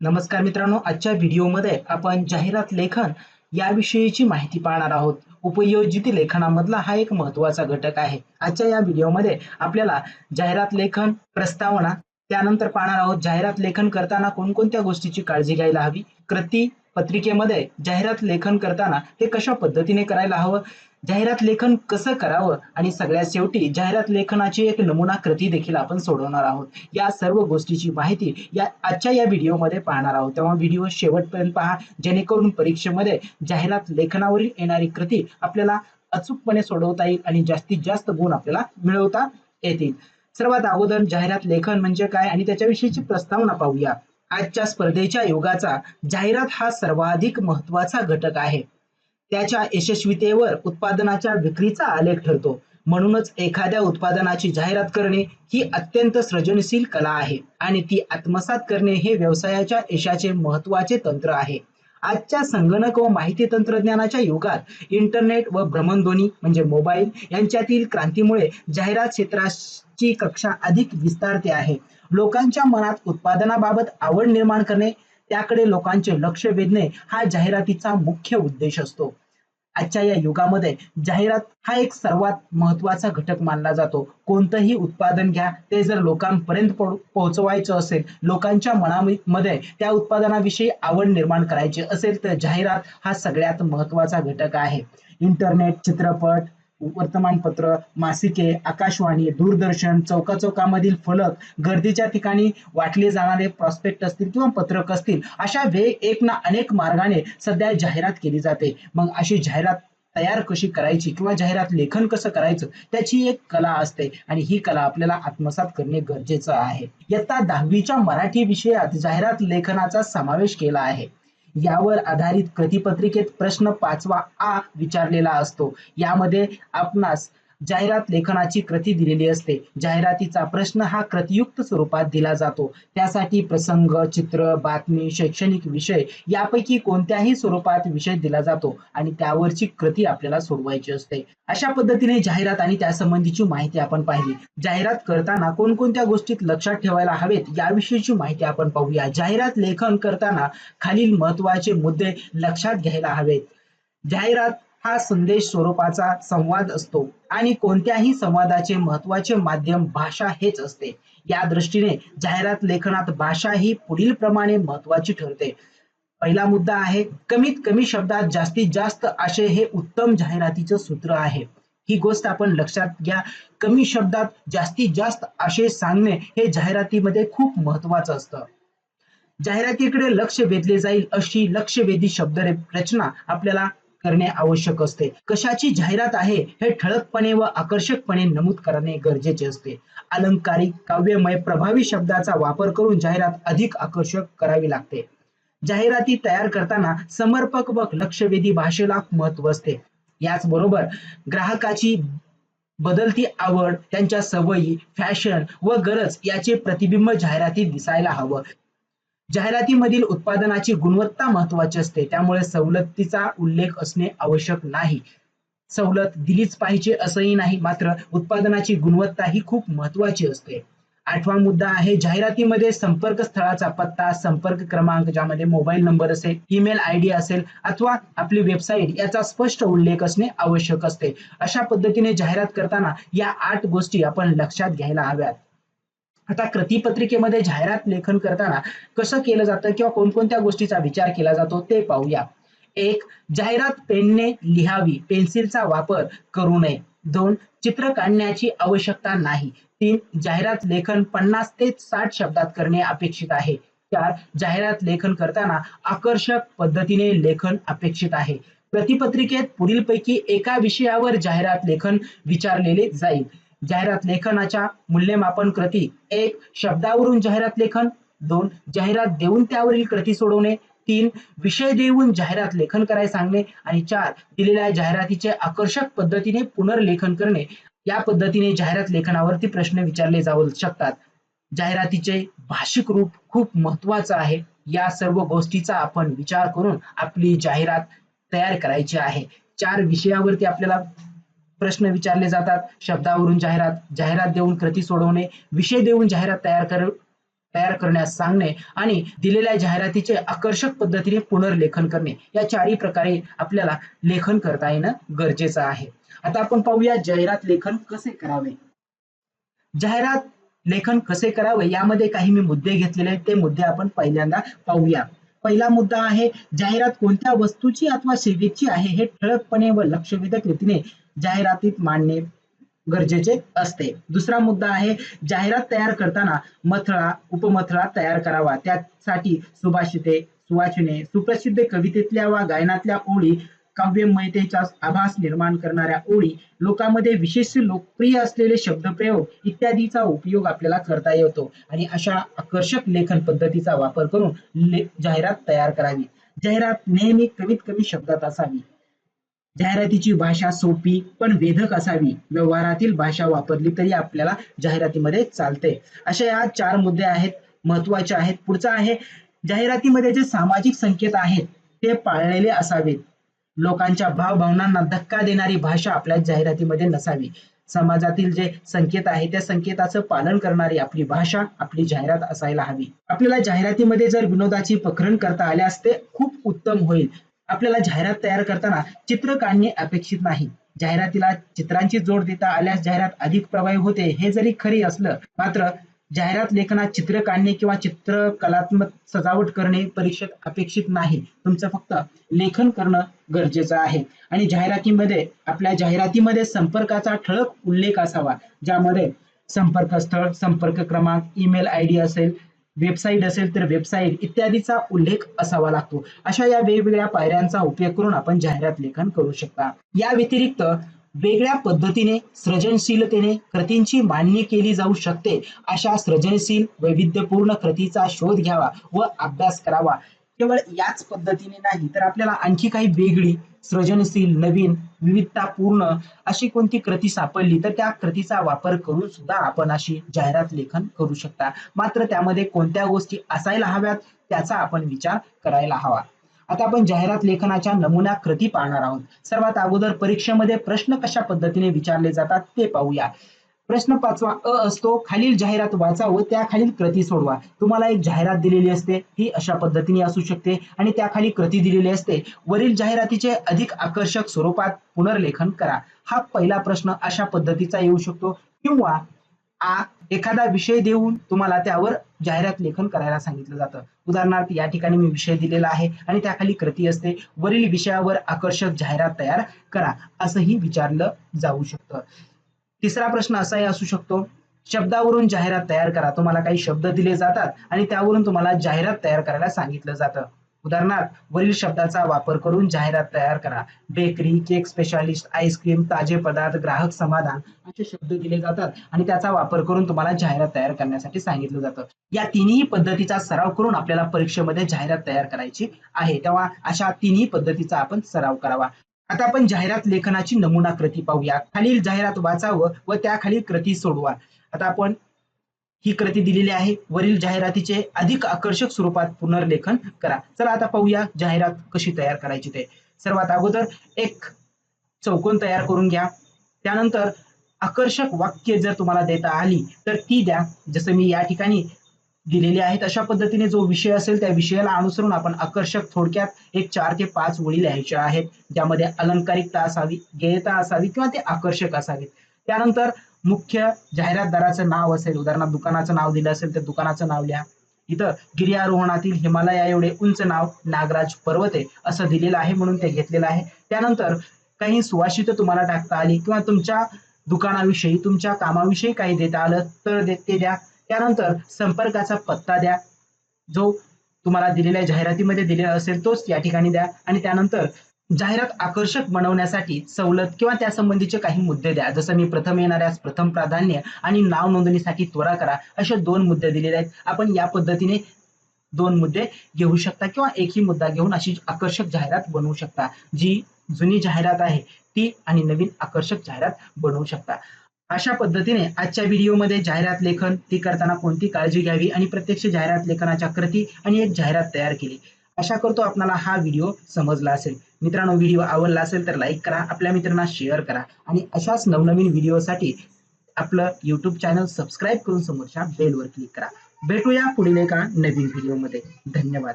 नमस्कार मित्रांनो आजच्या व्हिडिओमध्ये आपण जाहिरात लेखन याविषयीची माहिती पाहणार आहोत. उपयोजित लेखनामधला हा एक महत्त्वाचा घटक आहे. आजच्या या व्हिडिओमध्ये आपल्याला जाहिरात लेखन प्रस्तावना त्यानंतर पाहणार आहोत जाहिरात लेखन करताना कोणकोणत्या गोष्टीची काळजी घ्यायला हवी कृती पत्रिकेमध्ये जाहिरात लेखन करताना हे कशा पद्धतीने करायला हवं? जाहिरात लेखन कसं करावं? आणि सगळ्यात शेवटी जाहिरात लेखनाची एक नमुना कृती देखील आपण सोडवणार आहोत. या सर्व गोष्टीची माहिती या आजच्या या व्हिडिओमध्ये पाहणार आहोत. तेव्हा व्हिडिओ शेवटपर्यंत पहा. जेणेकरून परीक्षेमध्ये जाहिरात लेखनावरील येणारी कृती आपल्याला अचूकपणे सोडवता येईल आणि जास्तीत जास्त गुण आपल्याला मिळवता येतील. सर्वात अगोदर जाहिरात लेखन म्हणजे काय? आणि त्याच्याविषयीची प्रस्तावना पाहूया. आजच्या स्पर्धेच्या युगाचा जाहिरात हा सर्वाधिक महत्त्वाचा घटक आहे. त्याच्या यशस्वीतेवर उत्पादनाच्या विक्रीचा आलेख ठरतो. म्हणूनच एखाद्या उत्पादनाची जाहिरात करणे ही अत्यंत सृजनशील कला आहे आणि ती आत्मसात करणे हे व्यवसायाच्या यशाचे महत्त्वाचे तंत्र आहे. आजच्या संगणक व माहिती तंत्रज्ञानाच्या युगात इंटरनेट व भ्रमणध्वनी म्हणजे मोबाईल यांच्यातील क्रांतीमुळे जाहिरात क्षेत्राची कक्षा अधिक विस्तारते आहे. लोकांच्या मनात उत्पादनाबाबत आवड निर्माण करणे त्याकडे लोकांचे लक्ष वेधणे हा जाहिरातीचा मुख्य उद्देश असतो. आजच्या या युगामध्ये जाहिरात हा एक सर्वात महत्त्वाचा घटक मानला जातो. कोणतंही उत्पादन घ्या ते जर लोकांपर्यंत पोहोचवायचं असेल लोकांच्या मनामध्ये त्या उत्पादनाविषयी आवड निर्माण करायची असेल तर जाहिरात हा सगळ्यात महत्त्वाचा घटक आहे. इंटरनेट चित्रपट वर्तमानपत्र मासिके आकाशवाणी दूरदर्शन चौका चौकामधील फलक गर्दीच्या ठिकाणी वाटले जाणारे प्रॉस्पेक्ट असतील किंवा पत्रक असतील अशा वेग एक ना अनेक मार्गाने सध्या जाहिरात केली जाते. मग अशी जाहिरात तयार कशी करायची किंवा जाहिरात लेखन कसं करायचं त्याची एक कला असते आणि ही कला आपल्याला आत्मसात करणे गरजेचं आहे. इयत्ता दहावीच्या मराठी विषयात जाहिरात लेखनाचा समावेश केला आहे. यावर आधारित प्रतिपत्रिकेत प्रश्न पाचवा आ विचारलेला असतो. यामध्ये आपणास जाहिरात लेखनाची कृती दिलेली असते. जाहिरातीचा प्रश्न हा कृतियुक्त स्वरूपात दिला जातो. त्यासाठी प्रसंग चित्र बातमी शैक्षणिक विषय यापैकी कोणत्याही स्वरूपात विषय दिला जातो आणि त्यावरची कृती आपल्याला सोडवायची असते. अशा पद्धतीने जाहिरात आणि त्यासंबंधीची माहिती आपण पाहिली. जाहिरात करताना कोणकोणत्या गोष्टीत लक्षात ठेवायला हवेत याविषयीची माहिती आपण पाहूया. जाहिरात लेखन करताना खालील महत्त्वाचे मुद्दे लक्षात घ्यायला हवेत. जाहिरात हा संदेश स्वरूपाचा संवाद असतो आणि कोणत्याही संवादाचे महत्त्वाचे माध्यम भाषा हेच असते. या दृष्टीने जाहिरात लेखनात भाषा ही पुढील प्रमाणे महत्वाची ठरते. पहिला मुद्दा आहे कमीत कमी शब्दात जास्तीत जास्त आशय हे उत्तम जाहिरातीचं सूत्र आहे. ही गोष्ट आपण लक्षात घ्या कमी शब्दात जास्तीत जास्त आशय सांगणे हे जाहिरातीमध्ये खूप महत्वाचं असतं. जाहिरातीकडे लक्ष वेधले जाईल अशी लक्षवेधी शब्द रचना आपल्याला करणे आवश्यक असते. कशाची जाहिरात आहे हे ठळकपणे व आकर्षकपणे नमूद करणे गरजेचे असते. अलंकारिक काव्यमय प्रभावी शब्दाचा वापर करून जाहिरात अधिक आकर्षक करावी लागते. जाहिराती तयार करताना समर्पक व लक्षवेधी भाषेला महत्त्व असते. याचबरोबर ग्राहकाची बदलती आवड त्यांच्या सवयी फॅशन व गरज याचे प्रतिबिंब जाहिरातीत दिसायला हवं. जाहिरातीमधील उत्पादनाची गुणवत्ता महत्वाची असते. त्यामुळे सवलतीचा उल्लेख असणे आवश्यक नाही. सवलत दिलीच पाहिजे असंही नाही मात्र उत्पादनाची गुणवत्ता ही खूप महत्वाची असते. आठवा मुद्दा आहे जाहिरातीमध्ये संपर्क स्थळाचा पत्ता संपर्क क्रमांक ज्यामध्ये मोबाईल नंबर असेल ईमेल आय डी असेल अथवा आपली वेबसाईट याचा स्पष्ट उल्लेख असणे आवश्यक असते. अशा पद्धतीने जाहिरात करताना या आठ गोष्टी आपण लक्षात घ्यायला हव्यात. आता कृतीपत्रिकेमध्ये जाहिरात लेखन करताना कसं केलं जातं किंवा कोणकोणत्या गोष्टीचा विचार केला जातो ते पाहूया. एक जाहिरात पेनने लिहावी पेन्सिलचा वापर करू नये. दोन चित्र काढण्याची आवश्यकता नाही. तीन जाहिरात लेखन पन्नास ते साठ शब्दात करणे अपेक्षित आहे. चार जाहिरात लेखन करताना आकर्षक पद्धतीने लेखन अपेक्षित आहे. प्रतिपत्रिकेत पुढीलपैकी एका विषयावर जाहिरात लेखन विचारलेले जाईल. जाहिरात लेखनाच्या मूल्यमापन कृती. एक शब्दावरून जाहिरात लेखन. दोन जाहिरात देऊन त्यावरील कृती सोडवणे. तीन विषय देऊन जाहिरात लेखन करायला सांगणे. आणि चार दिलेल्या जाहिरातीचे आकर्षक पद्धतीने पुनर्लेखन करणे. या पद्धतीने जाहिरात लेखनावरती प्रश्न विचारले जाऊ शकतात. जाहिरातीचे भाषिक रूप खूप महत्वाचं आहे. या सर्व गोष्टीचा आपण विचार करून आपली जाहिरात तयार करायची आहे. चार विषयावरती आपल्याला प्रश्न विचारले जातात. शब्दावरून जाहिरात जाहिरात देऊन कृती सोडवणे विषय देऊन जाहिरात तयार कर तयार करण्यास सांगणे आणि दिलेल्या जाहिरातीचे आकर्षक पद्धतीने पुनर्लेखन करणे. या चारही प्रकारे आपल्याला लेखन करता येणं गरजेचं आहे. आता आपण पाहूया जाहिरात लेखन कसे करावे? जाहिरात लेखन कसे करावे? यामध्ये काही मी मुद्दे घेतलेले आहेत. ते मुद्दे आपण पहिल्यांदा पाहूया. पहिला मुद्दा आहे जाहिरात कोणत्या वस्तूची अथवा सेवेची आहे हे ठळकपणे व लक्षवेधक रीतीने जाहिरातीत मांडणे गरजेचे असते. दुसरा मुद्दा आहे जाहिरात तयार करताना मथळा उपमथळा तयार करावा. त्यासाठी सुभाषिते सुवाचने सुप्रसिद्ध कवितेतल्या वा गायनातल्या ओळी काव्यमयतेचा आभास निर्माण करणाऱ्या ओळी लोकांमध्ये विशेष लोकप्रिय असलेले शब्दप्रयोग इत्यादीचा उपयोग आपल्याला करता येतो. आणि अशा आकर्षक लेखन पद्धतीचा वापर करून ले- जाहिरात तयार करावी. जाहिरात नेहमी कमीत कमी शब्दात असावी. जाहिरातीची भाषा सोपी पण वेधक असावी. व्यवहारातील भाषा वापरली तरी आपल्याला जाहिरातीमध्ये चालते. अशा या चार मुद्दे आहेत महत्त्वाचे आहेत. पुढचा आहे जाहिरातीमध्ये जे सामाजिक संकेत आहेत ते पाळलेले असावेत. लोकांच्या भावभावनांना धक्का देणारी भाषा आपल्या जाहिरातीमध्ये नसावी. समाजातील जे संकेत आहे त्या संकेताचं पालन करणारी आपली भाषा आपली जाहिरात असायला हवी. आपल्याला जाहिरातीमध्ये जर विनोदाची प्रकरण करता आल्यास ते खूप उत्तम होईल. आपल्याला जाहिरात तयार करताना चित्र काढणे अपेक्षित नाही. जाहिरातीला चित्रांची जोड देता आल्यास जाहिरात अधिक प्रभावी होते हे जरी खरी असलं मात्र जाहिरात लेखनात चित्र काढणे किंवा चित्र कलात्मक सजावट करणे परीक्षेत अपेक्षित नाही. तुमचं फक्त लेखन करणं गरजेचं आहे. आणि जाहिरातीमध्ये आपल्या जाहिरातीमध्ये संपर्काचा ठळक उल्लेख असावा ज्यामध्ये संपर्क स्थळ संपर्क क्रमांक ईमेल आय डी असेल वेबसाईट असेल तर वेबसाईट इत्यादीचा उल्लेख असावा लागतो. अशा या वेगवेगळ्या पायऱ्यांचा उपयोग करून आपण जाहिरात लेखन करू शकता. या व्यतिरिक्त वेगळ्या पद्धतीने सृजनशीलतेने कृतींची मांडणी केली जाऊ शकते. अशा सृजनशील वैविध्यपूर्ण कृतीचा शोध घ्यावा व अभ्यास करावा. केवळ याच पद्धतीने नाही तर आपल्याला आणखी काही वेगळी सृजनशील नवीन विविधतापूर्ण अशी कोणती कृती सापडली तर त्या कृतीचा वापर करून सुद्धा आपण अशी जाहिरात लेखन करू शकता. मात्र त्यामध्ये कोणत्या गोष्टी असायला हव्यात त्याचा आपण विचार करायला हवा. आता आपण जाहिरात लेखनाच्या नमुना कृती पाहणार आहोत. सर्वात अगोदर परीक्षेमध्ये प्रश्न कशा पद्धतीने विचारले जातात ते पाहूया. प्रश्न पाचवा अ असतो खालील जाहिरात वाचा व त्याखालील कृती सोडवा. तुम्हाला एक जाहिरात दिलेली असते ही अशा पद्धतीने असू शकते आणि त्याखाली कृती दिलेली असते. वरील जाहिरातीचे अधिक आकर्षक स्वरूपात पुनर्लेखन करा. हा पहिला प्रश्न अशा पद्धतीचा येऊ शकतो. किंवा आ एखादा विषय देऊन तुम्हाला त्यावर जाहिरात लेखन करायला सांगितलं जातं. उदाहरणार्थ या ठिकाणी मी विषय दिलेला आहे आणि त्याखाली कृती असते. वरील विषयावर आकर्षक जाहिरात तयार करा असंही विचारलं जाऊ शकतं. तिसरा प्रश्न असाही असू शकतो. शब्दावरून जाहिरात तयार करा. तुम्हाला काही शब्द दिले जातात आणि त्यावरून तुम्हाला जाहिरात तयार करायला सांगितलं जातं. उदाहरणार्थ वरील शब्दाचा वापर करून जाहिरात तयार करा. बेकरी केक स्पेशालिस्ट आईस्क्रीम ताजे पदार्थ ग्राहक समाधान असे शब्द दिले जातात आणि त्याचा वापर करून तुम्हाला जाहिरात तयार करण्यासाठी सांगितलं जातं. या तिन्ही पद्धतीचा सराव करून आपल्याला परीक्षेमध्ये जाहिरात तयार करायची आहे. तेव्हा अशा तिन्ही पद्धतीचा आपण सराव करावा. आता आपण जाहिरात लेखनाची नमुना कृती पाहूया खालील जाहिरात वाचावं व त्याखालील कृती सोडवा. आता आपण ही कृती दिलेली आहे. वरील जाहिरातीचे अधिक आकर्षक स्वरूपात पुनर्लेखन करा. चला आता पाहूया जाहिरात कशी तयार करायची ते. सर्वात अगोदर एक चौकोन तयार करून घ्या. त्यानंतर आकर्षक वाक्य जर तुम्हाला देता आली तर ती द्या. जसं मी या ठिकाणी दिलेली आहेत. अशा पद्धतीने जो विषय असेल त्या विषयाला अनुसरून आपण आकर्षक थोडक्यात एक चार ते पाच ओळी लिहायच्या आहेत. ज्यामध्ये अलंकारिकता असावी गेयता असावी किंवा ते आकर्षक असावीत. त्यानंतर मुख्य जाहिरातदाराचं नाव असेल उदाहरणार्थ दुकानाचं नाव दिलं असेल तर दुकानाचं नाव लिहा. इथं गिर्यारोहणातील हिमालया एवढे उंच नाव नागराज पर्वते असं दिलेलं आहे म्हणून ते घेतलेलं आहे. त्यानंतर काही सुवासित तुम्हाला टाकता आली किंवा तुमच्या दुकानाविषयी तुमच्या कामाविषयी काही देता आलं तर ते द्या. त्यानंतर संपर्काचा पत्ता द्या. जो तुम्हाला दिलेल्या जाहिरातीमध्ये दिलेला असेल तोच या ठिकाणी द्या. आणि त्यानंतर जाहिरात आकर्षक बनवण्यासाठी सवलत किंवा त्या संबंधीचे काही मुद्दे द्या. जसं मी प्रथम येणाऱ्यास प्रथम प्राधान्य आणि नाव नोंदणीसाठी त्वरा करा असे दोन मुद्दे दिलेले आहेत. आपण या पद्धतीने दोन मुद्दे घेऊ शकता किंवा एकही मुद्दा घेऊन अशी आकर्षक जाहिरात बनवू शकता. जी जुनी जाहिरात आहे ती आणि नवीन आकर्षक जाहिरात बनवू शकता. अशा पद्धतीने आजच्या व्हिडिओमध्ये जाहिरात लेखन ती करताना कोणती काळजी घ्यावी आणि प्रत्यक्ष जाहिरात लेखनाच्या कृती आणि एक जाहिरात तयार केली. आशा करतो आपल्याला हा व्हिडिओ समजला असेल. मित्रांनो व्हिडिओ आवडला असेल तर लाईक करा आपल्या मित्रांना शेअर करा आणि अशाच नवनवीन व्हिडिओसाठी आपलं यूट्यूब चॅनल सबस्क्राईब करून समोरच्या बेलवर क्लिक करा. भेटूया पुढील एका नवीन व्हिडिओमध्ये. धन्यवाद.